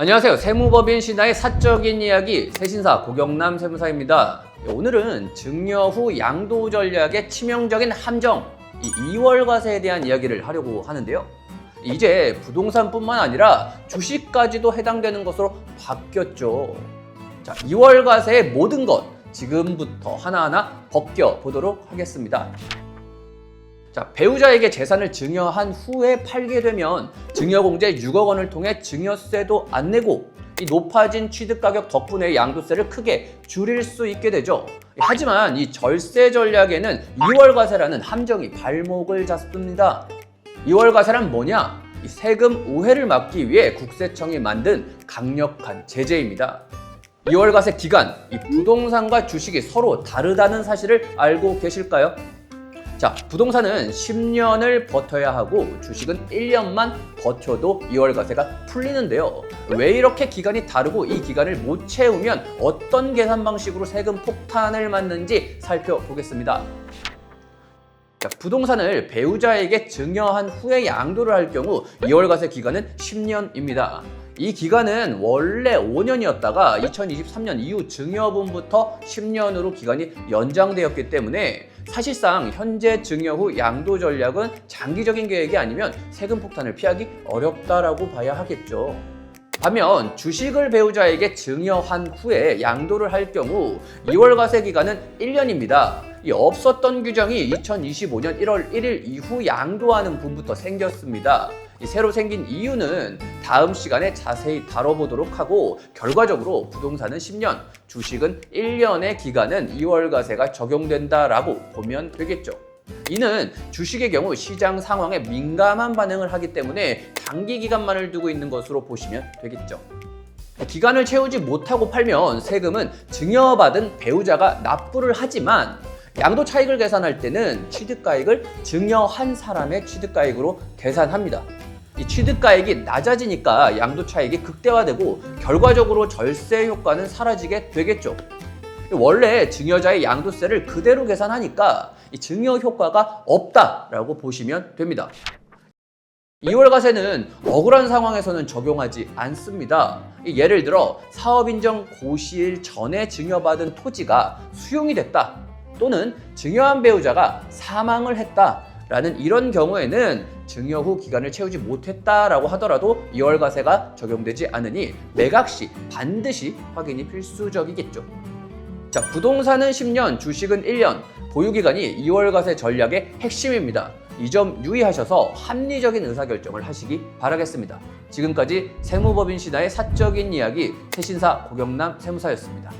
안녕하세요. 세무법인 신화의 사적인 이야기 세신사 고경남 세무사입니다. 오늘은 증여 후 양도 전략의 치명적인 함정, 이 2월 과세에 대한 이야기를 하려고 하는데요. 이제 부동산뿐만 아니라 주식까지도 해당되는 것으로 바뀌었죠. 자, 2월 과세의 모든 것 지금부터 하나하나 벗겨 보도록 하겠습니다. 자, 배우자에게 재산을 증여한 후에 팔게 되면 증여공제 6억 원을 통해 증여세도 안 내고 이 높아진 취득 가격 덕분에 양도세를 크게 줄일 수 있게 되죠. 하지만 이 절세 전략에는 2월 과세라는 함정이 발목을 잡습니다. 2월 과세란 뭐냐? 이 세금 우회를 막기 위해 국세청이 만든 강력한 제재입니다. 2월 과세 기간, 이 부동산과 주식이 서로 다르다는 사실을 알고 계실까요? 자, 부동산은 10년을 버텨야 하고 주식은 1년만 버텨도 2월 과세가 풀리는데요. 왜 이렇게 기간이 다르고 이 기간을 못 채우면 어떤 계산 방식으로 세금 폭탄을 맞는지 살펴보겠습니다. 자, 부동산을 배우자에게 증여한 후에 양도를 할 경우 2월 과세 기간은 10년입니다. 이 기간은 원래 5년이었다가 2023년 이후 증여분부터 10년으로 기간이 연장되었기 때문에 사실상 현재 증여 후 양도 전략은 장기적인 계획이 아니면 세금 폭탄을 피하기 어렵다라고 봐야 하겠죠. 반면 주식을 배우자에게 증여한 후에 양도를 할 경우 2월 과세 기간은 1년입니다. 이 없었던 규정이 2025년 1월 1일 이후 양도하는 분부터 생겼습니다. 이 새로 생긴 이유는 다음 시간에 자세히 다뤄보도록 하고 결과적으로 부동산은 10년, 주식은 1년의 기간은 2월 과세가 적용된다라고 보면 되겠죠. 이는 주식의 경우 시장 상황에 민감한 반응을 하기 때문에 단기 기간만을 두고 있는 것으로 보시면 되겠죠. 기간을 채우지 못하고 팔면 세금은 증여받은 배우자가 납부를 하지만 양도 차익을 계산할 때는 취득가액을 증여한 사람의 취득가액으로 계산합니다. 이 취득가액이 낮아지니까 양도 차익이 극대화되고 결과적으로 절세 효과는 사라지게 되겠죠. 원래 증여자의 양도세를 그대로 계산하니까 이 증여 효과가 없다라고 보시면 됩니다. 2월 과세는 억울한 상황에서는 적용하지 않습니다. 이 예를 들어 사업 인정 고시일 전에 증여받은 토지가 수용이 됐다 또는 증여한 배우자가 사망을 했다 라는 이런 경우에는 증여 후 기간을 채우지 못했다라고 하더라도 2월 과세가 적용되지 않으니 매각 시 반드시 확인이 필수적이겠죠. 자, 부동산은 10년, 주식은 1년, 보유기간이 2월 과세 전략의 핵심입니다. 이 점 유의하셔서 합리적인 의사결정을 하시기 바라겠습니다. 지금까지 세무법인 신화의 사적인 이야기 세신사 고경남 세무사였습니다.